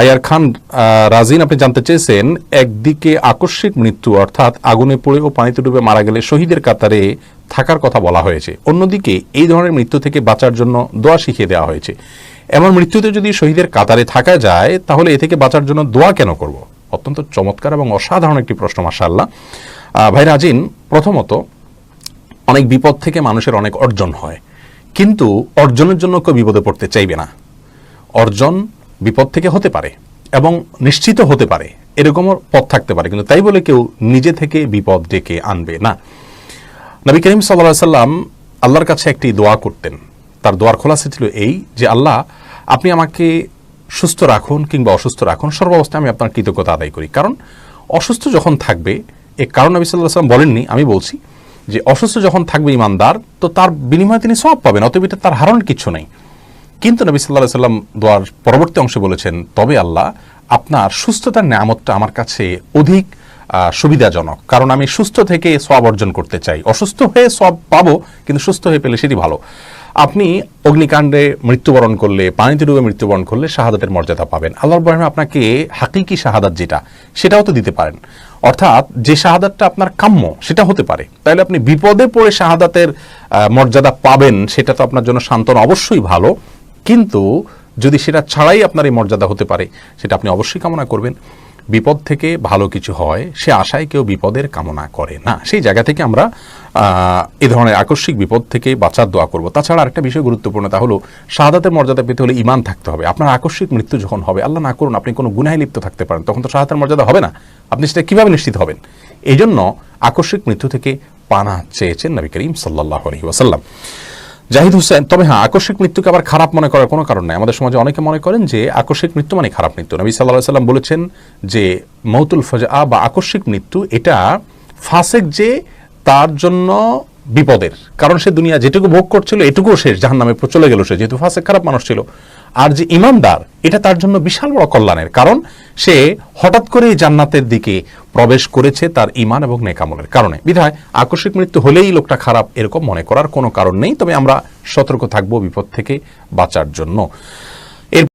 আয়ার খান রাজিন, আপনি জানতে চেয়েছেন, একদিকে আকস্মিক মৃত্যু, অর্থাৎ আগুনে পড়ে ও পানিতে ডুবে মারা গেলে শহীদের কাতারে থাকার কথা বলা হয়েছে। অন্যদিকে এই ধরনের মৃত্যু থেকে বাঁচার জন্য দোয়া শিখিয়ে দেওয়া হয়েছে। এমন মৃত্যুতে যদি শহীদের কাতারে থাকা যায়, তাহলে এ থেকে বাঁচার জন্য দোয়া কেন করব? অত্যন্ত চমৎকার এবং অসাধারণ একটি প্রশ্ন মাসাল্লাহ ভাই রাজিন, প্রথমত, অনেক বিপদ থেকে মানুষের অনেক অর্জন হয়। কিন্তু অর্জনের জন্য কেউ বিপদে পড়তে চাইবে না। অর্জন বিপদ থেকে হতে পারে এবং নিশ্চিত হতে পারে, এরকমও পথ থাকতে পারে। কিন্তু তাই বলে কেউ নিজে থেকে বিপদ ডেকে আনবে না। নবী করিম সাল্লাহ সাল্লাম আল্লাহর কাছে একটি দোয়া করতেন। তার দোয়ার খোলাসা ছিল এই যে, আল্লাহ, আপনি আমাকে সুস্থ রাখুন কিংবা অসুস্থ রাখুন সর্বাবস্থায় আমি আপনার কৃতজ্ঞতা আদায় করি। কারণ অসুস্থ যখন থাকবে, এ কারণ নবী সাল্লাহ সাল্লাম বলেননি, আমি বলছি যে, অসুস্থ যখন থাকবে ইমানদার, তো তার বিনিময়ে তিনি সব পাবেন, অতএব তার হারণ কিছু নেই। কিন্তু নবী সাল্লাহ সাল্লাম দোয়ার পরবর্তী অংশে বলেছেন, তবে আল্লাহ আপনার সুস্থতার নিয়ামতটা আমার কাছে অধিক সুবিধাজনক। কারণ আমি সুস্থ থেকে সব অর্জন করতে চাই। অসুস্থ হয়ে সব পাবো, কিন্তু সুস্থ হয়ে পেলে সেটি ভালো। আপনি অগ্নিকাণ্ডে মৃত্যুবরণ করলে, পানিতে ডুবে মৃত্যুবরণ করলে শাহাদাতের মর্যাদা পাবেন। আল্লাহর রহমে আপনাকে হাকিকি শাহাদাত যেটা, সেটাও তো দিতে পারেন। অর্থাৎ যে শাহাদাতটা আপনার কাম্য, সেটা হতে পারে। তাহলে আপনি বিপদে পড়ে শাহাদাতের মর্যাদা পাবেন, সেটা তো আপনার জন্য সান্ত্বনা অবশ্যই ভালো। কিন্তু যদি সেটা ছাড়াই আপনার এই মর্যাদা হতে পারে, সেটা আপনি অবশ্যই কামনা করবেন। বিপদ থেকে ভালো কিছু হয়, সে আশায় কেউ বিপদের কামনা করে না। সেই জায়গা থেকে আমরা এ ধরনের আকস্মিক বিপদ থেকে বাঁচার দোয়া করব। তাছাড়া আরেকটা বিষয় গুরুত্বপূর্ণ, তা হলো শাহাদাতের মর্যাদা পেতে হলে ইমান থাকতে হবে। আপনার আকস্মিক মৃত্যু যখন হবে, আল্লাহ না করুন আপনি কোনো গুনায় লিপ্ত থাকতে পারেন, তখন তো শাহাদাতের মর্যাদা হবে না। আপনি সেটা কীভাবে নিশ্চিত হবেন? এই জন্য আকস্মিক মৃত্যু থেকে পানা চেয়েছেন নবী করিম সাল্লাহ আলহি ওয়াসাল্লাম। জাহিদ হোসেন, তবে হ্যাঁ আকস্মিক মৃত্যুকে আবার খারাপ মনে করার কোনো কারণ নাই। আমাদের সমাজে অনেকে মনে করেন যে আকস্মিক মৃত্যু মানে খারাপ মৃত্যু। নবী সাল্লাহ সাল্লাম বলেছেন যে মৌতুল ফজা বা আকস্মিক মৃত্যু, এটা ফাসেক যে তার জন্য বিপদের। কারণ সে দুনিয়া যেটুকু ভোগ করছিল, এটুকুও শেষ। জাহান নামে চলে গেল সে, যেহেতু ফাসেক খারাপ মানুষ ছিল। আর যে ইমানদার, এটা তার জন্য বিশাল বড় কল্যাণের। কারণ সে হঠাৎ করেই জান্নাতের দিকে প্রবেশ করেছে তার ইমান এবং নেকামলের কারণে। বিধায় আকস্মিক মৃত্যু হলেই লোকটা খারাপ এরকম মনে করার কোনো কারণ নেই, তবে আমরা সতর্ক থাকব বিপদ থেকে বাঁচার জন্য।